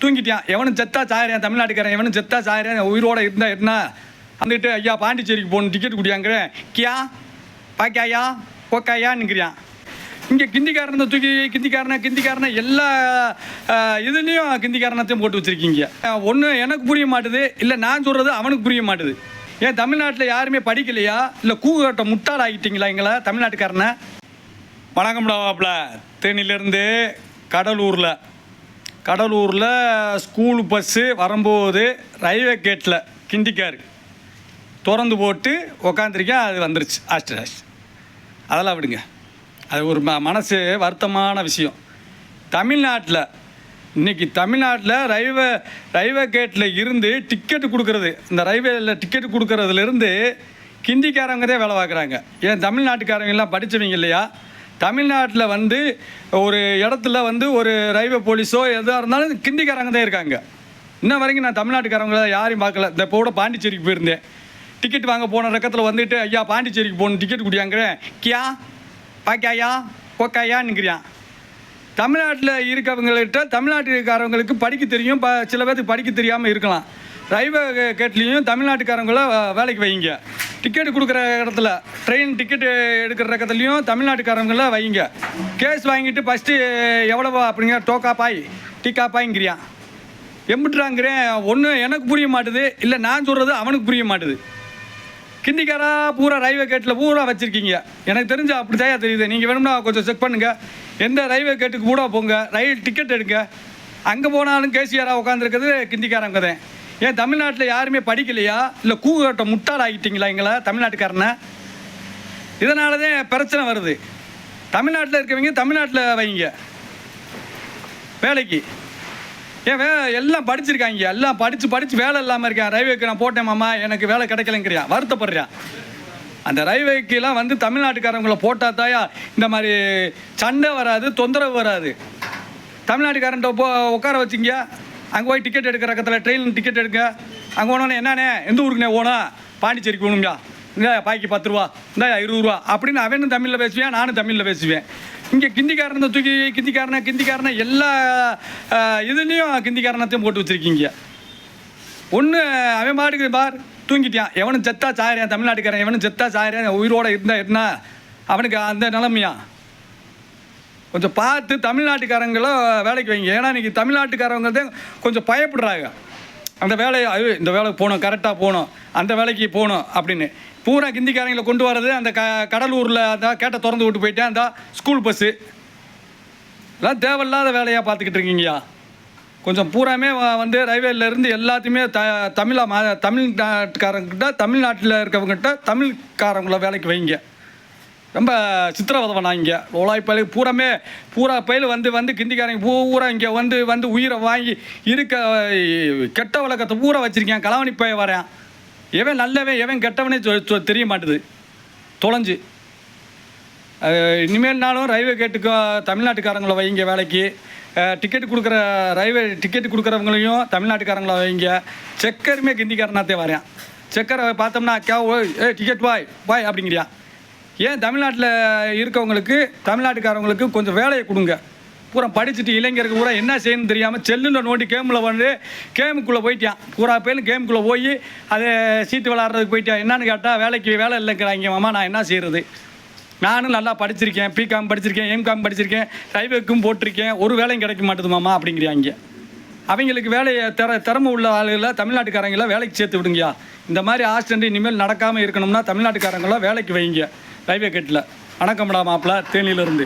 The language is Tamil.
தூங்கிட்டான் எவனும் செத்தா சாயிறான் தமிழ்நாட்டுக்காரன் எவனும் செத்தா சாயிறான் உயிரோட இருந்தா என்ன? வந்துட்டு ஐயா பாண்டிச்சேரிக்கு போகணும் டிக்கெட் குடியாங்கிறேன். கியா? பாக்கியாயா? கோக்காயான்னுங்கிறியான் இங்கே கிந்திக்காரனை தூக்கி கிந்திக்காரனை கிந்திக்காரனை எல்லா இதுலேயும் கிந்திக்காரனத்தையும் போட்டு வச்சுருக்கீங்க. ஒன்று எனக்கு புரிய மாட்டுது இல்லை நான் சொல்கிறது அவனுக்கு புரிய மாட்டுது. ஏன் தமிழ்நாட்டில் யாருமே படிக்கலையா? இல்லை கூகட்ட முட்டாள் ஆகிட்டீங்களா எங்களை தமிழ்நாட்டுக்காரனை? வணக்கம்டா வாப்பில் தேனியிலேருந்து கடலூரில். கடலூரில் ஸ்கூல் பஸ்ஸு வரும்போது ரயில்வே கேட்டில் கிண்டிக்காரு. திறந்து போட்டு உக்காந்துருக்கேன் அது வந்துருச்சு. ஆஸ்ட்ராஸ் அதெல்லாம் விடுங்க. அது ஒரு ம மனசு வருத்தமான விஷயம். தமிழ்நாட்டில் இன்னைக்கு தமிழ்நாட்டில் ரயில்வே ரயில்வே கேட்டில் இருந்து டிக்கெட்டு கொடுக்கறது இந்த ரயில்வேல டிக்கெட்டு கொடுக்கறதுலேருந்து கிந்திக்காரங்க தான் வேலை பார்க்குறாங்க. ஏன் தமிழ்நாட்டுக்காரங்கெல்லாம் படித்தவங்க இல்லையா? தமிழ்நாட்டில் வந்து ஒரு இடத்துல வந்து ஒரு ரயில்வே போலீஸோ எதாக இருந்தாலும் கிந்திக்காரங்க தான் இருக்காங்க. இன்ன வரைக்கும் நான் தமிழ்நாட்டுக்காரங்கள யாரையும் பார்க்கல. இந்த இப்போ கூட பாண்டிச்சேரிக்கு போயிருந்தேன். டிக்கெட் வாங்க போன ரக்கத்தில் வந்துட்டு ஐயா பாண்டிச்சேரிக்கு போகணும் டிக்கெட் குடியாங்கிறேன். கியா? பாக்கியாயா? கோக்காயான்னுங்கிறியான் தமிழ்நாட்டில் இருக்கவங்கள்ட்ட தமிழ்நாட்டுக்காரவங்களுக்கு படிக்க தெரியும். ப சில பேர்த்துக்கு படிக்க தெரியாமல் இருக்கலாம். ரயில்வே கேட்லேயும் தமிழ்நாட்டுக்காரங்கள வேலைக்கு வைங்க. டிக்கெட் கொடுக்குற இடத்துல ட்ரெயின் டிக்கெட் எடுக்கிற இடத்துலையும் தமிழ்நாட்டுக்காரங்கள வைங்க. கேஸ் வாங்கிட்டு ஃபஸ்ட்டு எவ்வளவோ அப்படிங்கிற டோக்கா பாய் டீக்கா பாய்ங்கிறியான் எம்பிட்றாங்கிறேன் ஒன்று எனக்கு புரிய மாட்டுது இல்லை நான் சொல்கிறது அவனுக்கு புரிய மாட்டுது. கிண்டிக்காரா பூரா ரயில்வே கேட்டில் பூரா வச்சுருக்கீங்க. எனக்கு தெரிஞ்சு அப்படி தான் தெரியுது. நீங்கள் வேணும்னா கொஞ்சம் செக் பண்ணுங்கள் எந்த ரயில்வே கேட்டுக்கு கூட போங்க. ரயில் டிக்கெட் எடுங்க. அங்கே போனாலும் கேசியாராக உட்காந்துருக்கிறது கிண்டிக்காரங்க தான். ஏன் தமிழ்நாட்டில் யாருமே படிக்கலையா? இல்லை கூகட்ட முட்டாள் ஆகிட்டிங்களா எங்களை தமிழ்நாட்டுக்காரனை? இதனால தான் பிரச்சனை வருது. தமிழ்நாட்டில் இருக்கவங்க தமிழ்நாட்டில் வைங்க. வேலைக்கு. ஏன் வே எல்லாம் படிச்சிருக்காங்க. எல்லாம் படித்து படித்து வேலை இல்லாமல் இருக்கேன். ரயில்வேக்கு நான் போட்டேன் மாமா எனக்கு வேலை கிடைக்கலங்கிறியான் வருத்தப்படுறான் அந்த ரயில்வேக்கெல்லாம் வந்து தமிழ்நாட்டுக்காரங்களை போட்டால் தாயா இந்த மாதிரி சண்டை வராது தொந்தரவு வராது. தமிழ்நாட்டுக்காரன்ட்ட போ உட்கார வச்சிங்க அங்கே போய் டிக்கெட் எடுக்கிற பக்கத்தில் ட்ரெயின் டிக்கெட் எடுங்க. அங்கே போனோன்னே என்னண்ணே எந்த ஊருக்குண்ணே போகணும் பாண்டிச்சேரிக்கு போகணுங்க இந்த பாய்க்கு பத்து ரூபா. இந்த இருபது ரூபா. அப்படின்னு அவனும் தமிழில் பேசுவேன் நானும் தமிழில் பேசுவேன். இங்கே கிந்திக்காரனை தூக்கி கிந்திக்காரனை கிந்திக்காரனை எல்லா இதுலேயும் கிந்திக்காரனத்தையும் போட்டு வச்சுருக்கீங்க. ஒன்று அவன் மாட்டுக்கு பார் தூங்கிட்டான். எவனும் செத்தா சாயிறான் தமிழ்நாட்டுக்காரன் எவனும் செத்தா சாயிறான் உயிரோட இருந்தா என்ன? அவனுக்கு அந்த நிலைமையா? கொஞ்சம் பார்த்து தமிழ்நாட்டுக்காரங்களும் வேலைக்கு வைங்க. ஏன்னா இன்றைக்கி தமிழ்நாட்டுக்காரவங்க தான் கொஞ்சம் பயப்படுறாங்க. அந்த வேலையை ஐயோ இந்த வேலைக்கு போகணும் கரெக்டாக போகணும் அந்த வேலைக்கு போகணும் அப்படின்னு. பூரா கிந்திக்காரங்களை கொண்டு வர்றது அந்த க கடலூரில் அந்த கேட்ட திறந்து விட்டு போயிட்டேன். அந்த ஸ்கூல் பஸ்ஸு எல்லாம் தேவையில்லாத வேலையாக பார்த்துக்கிட்டு இருக்கீங்கய்யா. கொஞ்சம் பூராமே வந்து ரயில்வேலேருந்து எல்லாத்தையுமே த தமிழா மா தமிழ்நாட்டுக்காரங்கிட்ட தமிழ்நாட்டில் இருக்கவங்ககிட்ட தமிழ்காரங்கள வேலைக்கு வைங்க. ரொம்ப சித்திரவதை பண்ணாங்க லோலாய் பயில் பூராமே பூரா பயில் வந்து வந்து கிந்திக்காரங்க பூரா இங்கே வந்து வந்து உயிரை வாங்கி இருக்க கெட்ட வழக்கத்தை பூரா வச்சுருக்கேன். கலவணி பய வரேன். எவன் நல்லவன் எவன் கெட்டவனே தெரிய மாட்டுது. தொலைஞ்சு. இனிமேல்னாலும் ரயில்வே கேட்டுக்கு தமிழ்நாட்டுக்காரங்கள வைங்க வேலைக்கு. டிக்கெட் கொடுக்குற ரயில்வே டிக்கெட் கொடுக்குறவங்களையும் தமிழ்நாட்டுக்காரங்கள வைங்க. செக்கருமே கிந்திக்காரனாத்தே வரேன். செக்கரை பார்த்தோம்னா அக்கா ஓய் ஏ டிக்கெட் பாய் பாய் அப்படிங்கிறியா ஏன் தமிழ்நாட்டில் இருக்கவங்களுக்கு தமிழ்நாட்டுக்காரவங்களுக்கு கொஞ்சம் வேலையை கொடுங்க. பூரா படிச்சுட்டு இளைஞருக்கு பூரா என்ன செய்யணும்னு தெரியாமல் செல்லில் நோண்டி கேமில் வந்து கேமுக்குள்ளே போயிட்டான் பூரா பேரும் கேமுக்குள்ளே போய் அது சீட்டு விளாட்றதுக்கு போயிட்டான் என்னன்னு கேட்டால் வேலைக்கு வேலை இல்லைங்கிறாங்க மாமா நான் என்ன செய்கிறது நானும் நல்லா படிச்சிருக்கேன் பிகாம் படிச்சிருக்கேன் எம்காம் படிச்சிருக்கேன் ரயில்வேக்கும் போட்டிருக்கேன். ஒரு வேலையும் கிடைக்க மாட்டேது மாமா அப்படிங்கிறாங்க அவங்களுக்கு வேலையை திற திறமை உள்ள ஆளுகளை தமிழ்நாட்டுக்காரங்கள வேலைக்கு சேர்த்து விடுங்கயா இந்த மாதிரி ஆக்சிடென்ட் இனிமேல் நடக்காமல் இருக்கணும்னா தமிழ்நாட்டுக்காரங்கள வேலைக்கு வைங்க. ரயில்வே கேட்டில். வணக்கம்டா மாப்பிள்ள தேனியிலிருந்து.